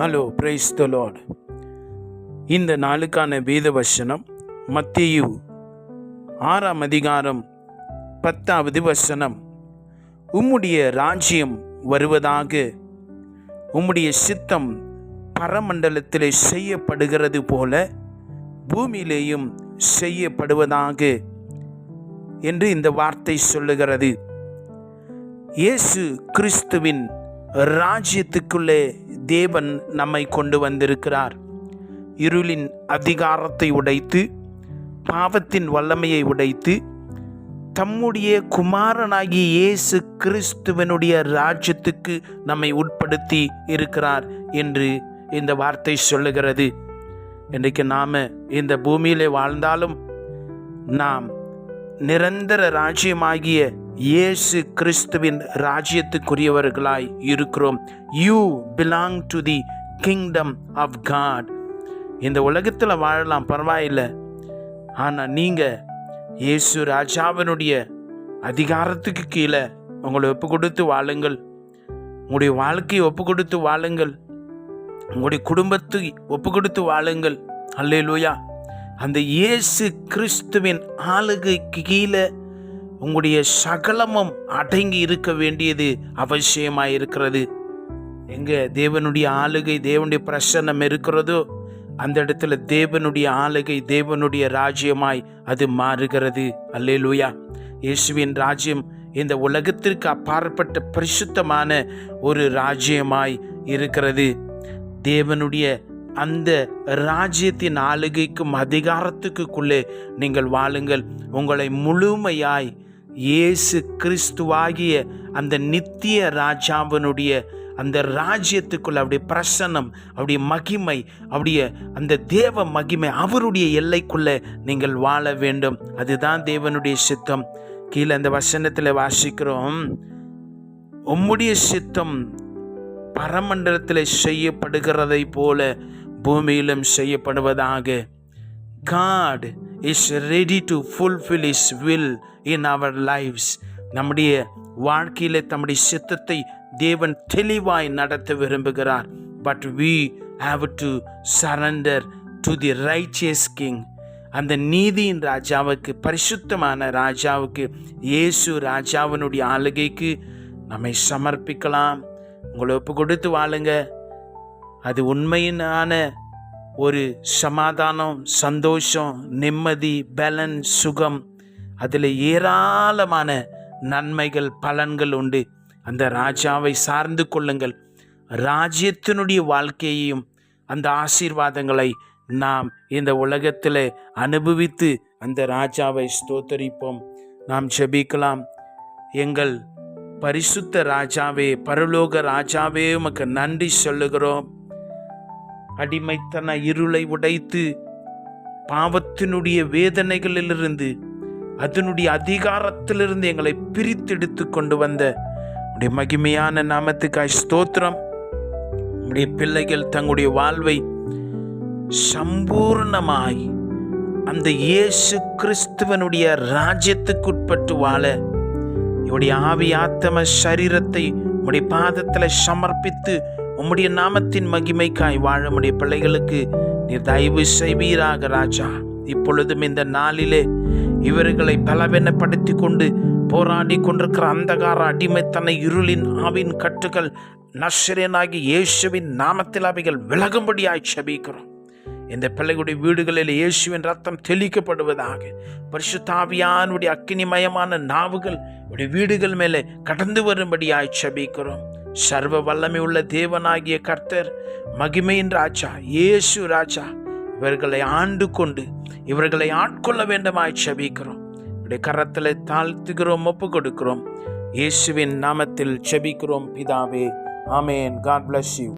Hello praise the Lord இந்த நாளுக்கான வேத வசனம் மத்தியு ஆறாம் அதிகாரம் பத்தாவது வசனம். உம்முடைய ராஜ்யம் வருவதாக உம்முடைய சித்தம் பரமண்டலத்திலே செய்யப்படுகிறது போல பூமியிலேயும் செய்யப்படுவதாக என்று இந்த வார்த்தை சொல்லுகிறது. இயேசு கிறிஸ்துவின் ராஜ்யத்துக்குள்ளே தேவன் நம்மை கொண்டு வந்திருக்கிறார். இருளின் அதிகாரத்தை உடைத்து பாவத்தின் வல்லமையை உடைத்து தம்முடைய குமாரனாகிய இயேசு கிறிஸ்துவனுடைய ராஜ்யத்துக்கு நம்மை உட்படுத்தி இருக்கிறார் என்று இந்த வார்த்தை சொல்லுகிறது. இன்றைக்கு நாம் இந்த பூமியிலே வாழ்ந்தாலும் நாம் நிரந்தர ராஜ்யமாகிய இயேசு கிறிஸ்துவின் ராஜ்யத்துக்குரியவர்களாய் இருக்கிறோம். You belong to the kingdom of God இந்த உலகத்தில் வாழலாம் பரவாயில்லை. ஆனால் நீங்கள் இயேசு ராஜாவினுடைய அதிகாரத்துக்கு கீழே உங்களை ஒப்பு கொடுத்து வாழுங்கள். உங்களுடைய வாழ்க்கையை ஒப்பு கொடுத்து வாழுங்கள். உங்களுடைய குடும்பத்தை ஒப்பு கொடுத்து வாழுங்கள். அல்லேலூயா அந்த இயேசு கிறிஸ்துவின் ஆளுகைக்கு கீழே உங்களுடைய சகலமும் அடங்கி இருக்க வேண்டியது அவசியமாக இருக்கிறது எங்கே தேவனுடைய ஆளுகை தேவனுடைய பிரசன்னம் இருக்கிறதோ அந்த இடத்துல தேவனுடைய ஆளுகை தேவனுடைய ராஜ்யமாய் அது மாறுகிறது. அல்லேலூயா. இயேசுவின் ராஜ்யம் இந்த உலகத்திற்கு அப்பாற்பட்ட பரிசுத்தமான ஒரு ராஜ்யமாய் இருக்கிறது. தேவனுடைய அந்த ராஜ்யத்தின் ஆளுகைக்கும் அதிகாரத்துக்குள்ளே நீங்கள் வாழுங்கள். உங்களை முழுமையாய் இயேசு கிறிஸ்துவாகிய அந்த நித்திய ராஜாவினுடைய அந்த ராஜ்யத்துக்குள்ள அவருடைய பிரசன்னம் அவருடைய மகிமை அவருடைய அந்த தேவ மகிமை அவருடைய எல்லைக்குள்ளே நீங்கள் வாழ வேண்டும். அதுதான் தேவனுடைய சித்தம். கீழே அந்த வசனத்தில் வாசிக்கிறோம். உம்முடைய சித்தம் பரமண்டலத்தில் செய்யப்படுகிறதை போல பூமியிலும் செய்யப்படுவதாக. God is ready to fulfil his will in our lives நம்முடைய வாழ்க்கையில் தம்முடைய சித்தத்தை தேவன் தெளிவாய் நடத்த விரும்புகிறார். But we have to surrender to the righteous king அந்த நீதியின் ராஜாவுக்கு பரிசுத்தமான ராஜாவுக்கு இயேசு ராஜாவினுடைய ஆளுகைக்கு நம்மை சமர்ப்பிக்கலாம். உங்களை ஒப்பு கொடுத்து வாழுங்க. அது உண்மையினான ஒரு சமாதானம் சந்தோஷம் நிம்மதி பலன் சுகம். அதில் ஏராளமான நன்மைகள் பலன்கள் உண்டு. அந்த ராஜாவை சார்ந்து கொள்ளுங்கள். ராஜ்யத்தினுடைய வாழ்க்கையையும் அந்த ஆசீர்வாதங்களை நாம் இந்த உலகத்தில் அனுபவித்து அந்த ராஜாவை ஸ்தோத்தரிப்போம். நாம் ஜெபிக்கலாம். எங்கள் பரிசுத்த ராஜாவே பரலோக ராஜாவே உமக்கு நன்றி சொல்லுகிறோம். அடிமைத்தன இருளை உடைத்து பாவத்தினுடைய வேதனைகளிலிருந்து அதனுடைய அதிகாரத்திலிருந்து எங்களை பிரித்தெடுத்து கொண்டு வந்த உடைய மகிமையான நாமத்துக்காய் ஸ்தோத்திரம். உடைய பிள்ளைகள் தங்களுடைய வாழ்வை சம்பூர்ணமாய் அந்த இயேசு கிறிஸ்துவனுடைய ராஜ்யத்துக்குட்பட்டு வாழ இவருடைய ஆவி ஆத்தம சரீரத்தை உடைய பாதத்தில் சமர்ப்பித்து உம்முடைய நாமத்தின் மகிமைக்காய் வாழமுடைய உடைய பிள்ளைகளுக்கு நீர் தயவு செய்வீராக ராஜா. இப்பொழுதும் இந்த நாளிலே இவர்களை பலவீனப்படுத்தி கொண்டு போராடி கொண்டிருக்கிற அந்தகார அடிமைத்தனை இருளின் ஆவின் கட்டுகள் நஸ்ரேனாகி இயேசுவின் நாமத்தில் அவைகள் விலகும்படியாய் செபிக்கிறோம். இந்த பிள்ளைகளுடைய வீடுகளில் இயேசுவின் ரத்தம் தெளிக்கப்படுவதாக பரிசுத்தாவியானுடைய அக்கினிமயமான நாவுகள் உடைய வீடுகள் மேலே கடந்து வரும்படியாய் செபிக்கிறோம். சர்வ வல்லமை உள்ள தேவனாகிய கர்த்தர் மகிமையின் ராஜா இயேசு ராஜா. இவர்களை ஆண்டு கொண்டு இவர்களை ஆட்கொள்ள வேண்டுமாய் செபிக்கிறோம். உடைய கரத்தில் தாழ்த்துகிறோம் ஒப்பு கொடுக்கிறோம். இயேசுவின் நாமத்தில் செபிக்கிறோம் பிதாவே. ஆமேன். God bless you